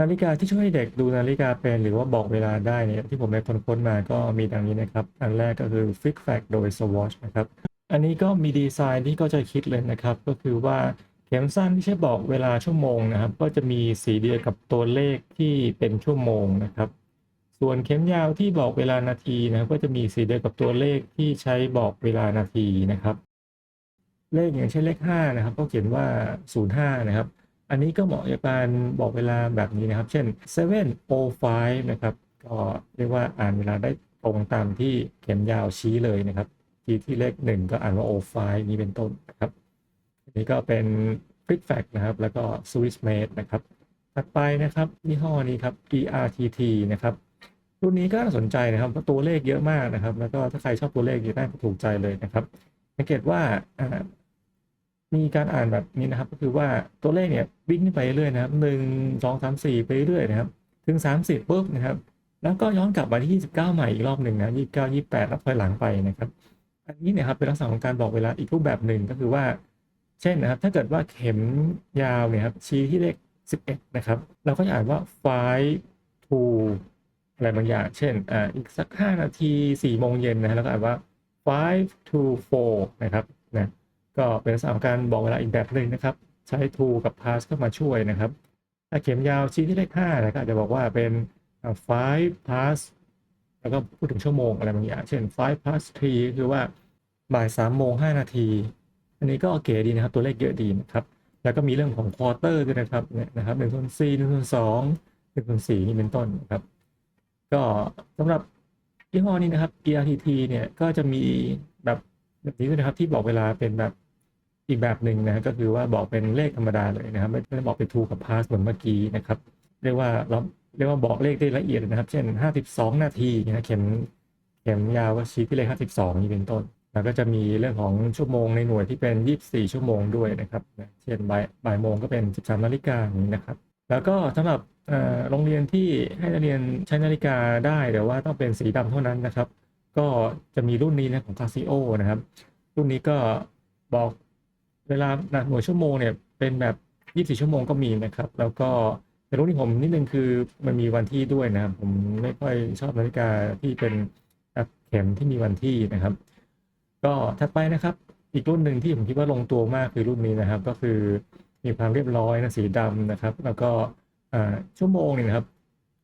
นาฬิกาที่ช่วยให้เด็กดูนาฬิกาเป็นหรือว่าบอกเวลาได้เนี่ยที่ผมไปค้นมาก็มีดังนี้นะครับ อันแรกก็คือ Fix Fact โดย Swatch นะครับ อันนี้ก็มีดีไซน์ที่ก็จะคิดเลยนะครับ ก็คือว่าเข็มสั้นที่ใช้บอกเวลาชั่วโมงนะครับ ก็จะมีสีเดียวกับตัวเลขที่เป็นชั่วโมงนะครับ ส่วนเข็มยาวที่บอกเวลานาทีนะครับก็จะมีสีเดียวกับตัวเลขที่ใช้บอกเวลานาทีนะครับ เลขอย่างเช่นเลข5นะครับก็เขียนว่า 05 นะครับ อันนี้ก็เหมาะกับการบอกเวลาแบบนี้นะครับ เช่น 7:05นะครับ ก็เรียกว่าอ่านเวลาได้ตรงตามที่เข็มยาวชี้เลยนะครับทีที่เลข 1 ก็อ่านว่า 05นี้เป็นต้นนะครับ อันนี้ก็เป็น Fix Fact นะครับ แล้วก็ Swiss Made นะครับ ถัดไปนะครับยี่ห้อนี้ครับ ERTT นะครับรุ่นนี้ก็น่าสนใจนะครับเพราะตัวเลขเยอะมากนะครับ แล้วก็ถ้าใครชอบตัวเลขนี่น่าจะถูกใจเลยนะครับสังเกตว่า มีการอ่านแบบนี้นะครับ ก็คือว่าตัวเลขเนี่ยวิ่งขึ้นไปเรื่อยนะครับหนึ่งสองสามสี่ไปเรื่อยนะครับ ถึงสามสิบปุ๊บนะครับ แล้วก็ย้อนกลับมาที่ยี่สิบเก้าใหม่อีกรอบหนึ่งนะยี่สิบเก้ายี่แปดแล้วถอยหลังไปนะครับ อันนี้เนี่ยครับเป็นลักษณะของการบอกเวลาอีกรูปแบบหนึ่งก็คือว่า เช่นนะครับ ถ้าเกิดว่าเข็มยาวเนี่ยครับชี้ที่เลขสิบเอ็ดนะครับ เราก็จะอ่านว่า five to อะไรบางอย่าง เช่นอ่าอีกสักห้านาทีสี่โมงเย็นนะฮะแล้วก็อ่านว่า five to four นะครับนะ ก็เป็นลักษณะของการบอกเวลาอีกแบบหนึ่งนะครับ ใช้ to กับ past เข้ามาช่วยนะครับ ถ้าเข็มยาวชี้ที่เลขห้านะก็อาจจะบอกว่าเป็น five past แล้วก็พูดถึงชั่วโมงอะไรบางอย่าง เช่น five past three คือว่าบ่ายสามโมงห้านาที อันนี้ก็โอเก๋ดีนะครับ ตัวเลขเยอะดีนะครับ แล้วก็มีเรื่องของควอเตอร์ด้วยนะครับเนี่ยนะครับหนึ่งส่วนสี่หนึ่งส่วนสองหนึ่งส่วนสี่นี่เป็นต้นนะครับ ก็สำหรับยี่ห้อนี้นะครับ ERTT เนี่ยก็จะมีแบบแบบนี้ด้วยนะครับที่บอกเวลาเป็นแบบ อีกแบบหนึ่งนะก็คือว่าบอกเป็นเลขธรรมดาเลยนะครับ ไม่ได้บอกเป็น to กับ pass เหมือนเมื่อกี้นะครับ เรียกว่าเราเรียกว่าบอกเลขได้ละเอียดนะครับ เช่น 52 นาทีนะเข็มเข็มยาวก็ชี้ที่เลข 52 นี่เป็นต้น แล้วก็จะมีเรื่องของชั่วโมงในหน่วยที่เป็น 24 ชั่วโมงด้วยนะครับ เช่นบ่ายบ่ายโมงก็เป็น 13 นาฬิกาอย่างนี้นะครับ แล้วก็สำหรับเอ่อโรงเรียนที่ให้นักเรียนใช้นาฬิกาได้แต่ว่าต้องเป็นสีดำเท่านั้นนะครับ ก็จะมีรุ่นนี้นะของ Casio นะครับ รุ่นนี้ก็บอก เวลาหน่วยชั่วโมงเนี่ยเป็นแบบ 24 ชั่วโมงก็มีนะครับ แล้วก็แต่รุ่นที่ผมนิดนึงคือมันมีวันที่ด้วยนะครับ ผมไม่ค่อยชอบนาฬิกาที่เป็นเข็มที่มีวันที่นะครับ ก็ถัดไปนะครับ อีกรุ่นหนึ่งที่ผมคิดว่าลงตัวมากคือรุ่นนี้นะครับ ก็คือมีความเรียบร้อยนะสีดำนะครับ แล้วก็ชั่วโมงเนี่ยนะครับ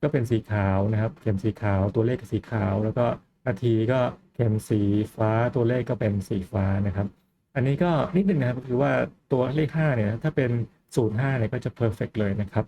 ก็เป็นสีขาวนะครับ เข็มสีขาวตัวเลขสีขาว แล้วก็นาทีก็เข็มสีฟ้าตัวเลขก็เป็นสีฟ้านะครับ อันนี้ก็นิดนึงนะครับก็คือว่าตัวเลข5เนี่ยถ้าเป็น 05เนี่ยก็จะเพอร์เฟกเลยนะครับ